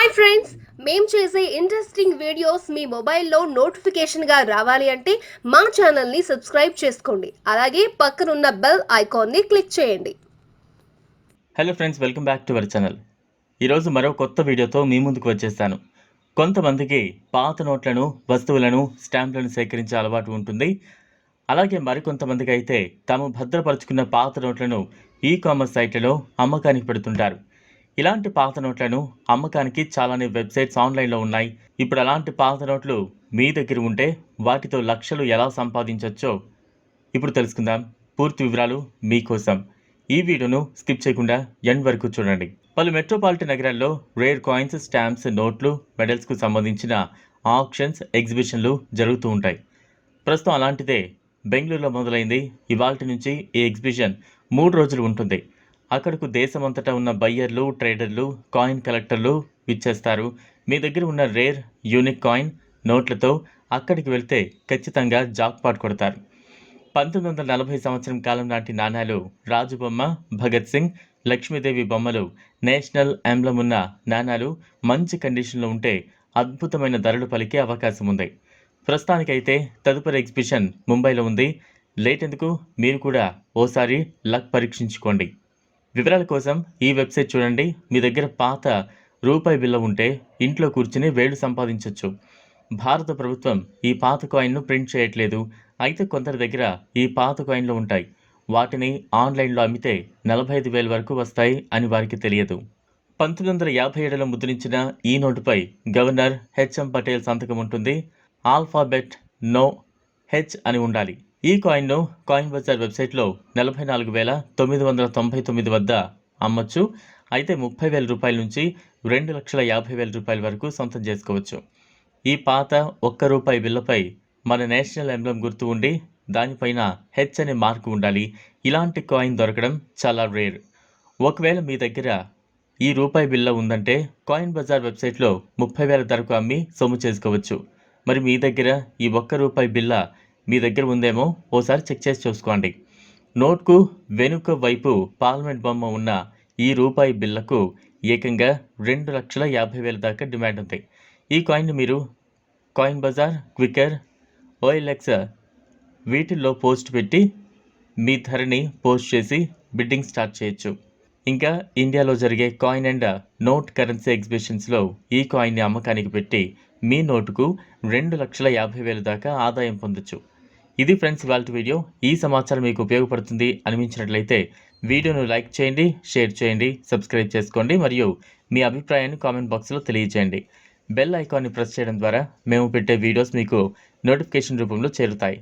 Hi friends మేము చేసే interesting videos మీ మొబైల్లో నోటిఫికేషన్గా రావాలి అంటే మా ఛానల్ని సబ్స్క్రైబ్ చేసుకోండి. అలాగే పక్కనున్న బెల్ ఐకాన్ని క్లిక్ చేయండి. Hello friends welcome back to our channel ఈరోజు మరో కొత్త వీడియోతో మీ ముందుకు వచ్చేస్తాను. కొంతమందికి పాత నోట్లను వస్తువులను స్టాంపులను సేకరించే అలవాటు ఉంటుంది. అలాగే మరికొంతమందికి అయితే తాము భద్రపరుచుకున్న పాత నోట్లను ఈ కామర్స్ సైట్లలో అమ్మకానికి పెడుతుంటారు. ఇలాంటి పాత నోట్లను అమ్మకానికి చాలానే వెబ్సైట్స్ ఆన్లైన్లో ఉన్నాయి. ఇప్పుడు అలాంటి పాత నోట్లు మీ దగ్గర ఉంటే వాటితో లక్షలు ఎలా సంపాదించవచ్చో ఇప్పుడు తెలుసుకుందాం. పూర్తి వివరాలు మీకోసం. ఈ వీడియోను స్కిప్ చేయకుండా ఎండ్ వరకు చూడండి. పలు మెట్రోపాలిటన్ నగరాల్లో రేర్ కాయిన్స్ స్టాంప్స్ నోట్లు మెడల్స్కు సంబంధించిన ఆప్షన్స్ ఎగ్జిబిషన్లు జరుగుతూ ఉంటాయి. ప్రస్తుతం అలాంటిదే బెంగళూరులో మొదలైంది. ఇవాళ నుంచి ఈ ఎగ్జిబిషన్ మూడు రోజులు ఉంటుంది. అక్కడకు దేశమంతటా ఉన్న బయ్యర్లు ట్రేడర్లు కాయిన్ కలెక్టర్లు విచ్చేస్తారు. మీ దగ్గర ఉన్న రేర్ యూనిక్ కాయిన్ నోట్లతో అక్కడికి వెళ్తే ఖచ్చితంగా జాక్పాట్ కొడతారు. పంతొమ్మిది వందల నలభై సంవత్సరం కాలం నాటి నాణాలు రాజు బొమ్మ భగత్ సింగ్ లక్ష్మీదేవి బొమ్మలు నేషనల్ ఎంబ్లం ఉన్న నాణాలు మంచి కండిషన్లో ఉంటే అద్భుతమైన ధరలు పలికే అవకాశం ఉంది. ప్రస్తుతానికైతే తదుపరి ఎగ్జిబిషన్ ముంబైలో ఉంది. లేటెందుకు మీరు కూడా ఓసారి లక్ పరీక్షించుకోండి. వివరాల కోసం ఈ వెబ్సైట్ చూడండి. మీ దగ్గర పాత రూపాయి బిల్ల ఉంటే ఇంట్లో కూర్చుని వేలు సంపాదించవచ్చు భారత ప్రభుత్వం ఈ పాత కాయిన్ను ప్రింట్ చేయట్లేదు. అయితే కొందరి దగ్గర ఈ పాత కాయిన్లు ఉంటాయి. వాటిని ఆన్లైన్లో అమ్మితే నలభై ఐదు వేల వరకు వస్తాయి అని వారికి తెలియదు. పంతొమ్మిది వందల యాభై ఏడులో ముద్రించిన ఈ నోటుపై గవర్నర్ హెచ్ఎం పటేల్ సంతకం ఉంటుంది. ఆల్ఫాబెట్ నో హెచ్ అని ఉండాలి. ఈ కాయిన్ను కాయిన్ బజార్ వెబ్సైట్లో నలభై నాలుగు వేల తొమ్మిది వందల తొంభై తొమ్మిది వద్ద అమ్మొచ్చు. అయితే ముప్పై వేల రూపాయల నుంచి రెండు లక్షల యాభై వేల రూపాయల వరకు సొంతం చేసుకోవచ్చు. ఈ పాత ఒక్క రూపాయి బిల్లపై మన నేషనల్ ఎంబ్లం గుర్తు ఉండి దానిపైన హెచ్ అనే మార్కు ఉండాలి. ఇలాంటి కాయిన్ దొరకడం చాలా రేర్. ఒకవేళ మీ దగ్గర ఈ రూపాయి బిల్ల ఉందంటే కాయిన్ బజార్ వెబ్సైట్లో ముప్పై వేల ధరకు అమ్మి సొమ్ము చేసుకోవచ్చు. మరి మీ దగ్గర ఈ ఒక్క రూపాయి బిల్ల మీ దగ్గర ఉందేమో ఓసారి చెక్ చేసి చూసుకోండి. నోట్కు వెనుక వైపు పార్లమెంట్ బొమ్మ ఉన్న ఈ రూపాయి బిల్లకు ఏకంగా రెండు లక్షల యాభై వేల దాకా డిమాండ్ ఉంది. ఈ కాయిన్ మీరు కాయిన్ బజార్ క్వికర్ ఓఎల్ఎక్స్ వీటిల్లో పోస్ట్ పెట్టి మీ ధరని పోస్ట్ చేసి బిడ్డింగ్ స్టార్ట్ చేయొచ్చు. ఇంకా ఇండియాలో జరిగే కాయిన్ అండ్ నోట్ కరెన్సీ ఎగ్జిబిషన్స్లో ఈ కాయిన్ని అమ్మకానికి పెట్టి మీ నోటుకు రెండు లక్షల యాభై వేల దాకా ఆదాయం పొందొచ్చు. ఇది ఫ్రెండ్స్ ఇవాళ వీడియో. ఈ సమాచారం మీకు ఉపయోగపడుతుంది అనిపించినట్లయితే వీడియోను లైక్ చేయండి షేర్ చేయండి సబ్స్క్రైబ్ చేసుకోండి మరియు మీ అభిప్రాయాన్ని కామెంట్ బాక్స్లో తెలియజేయండి. బెల్ ఐకాన్ని ప్రెస్ చేయడం ద్వారా మేము పెట్టే వీడియోస్ మీకు నోటిఫికేషన్ రూపంలో చేరుతాయి.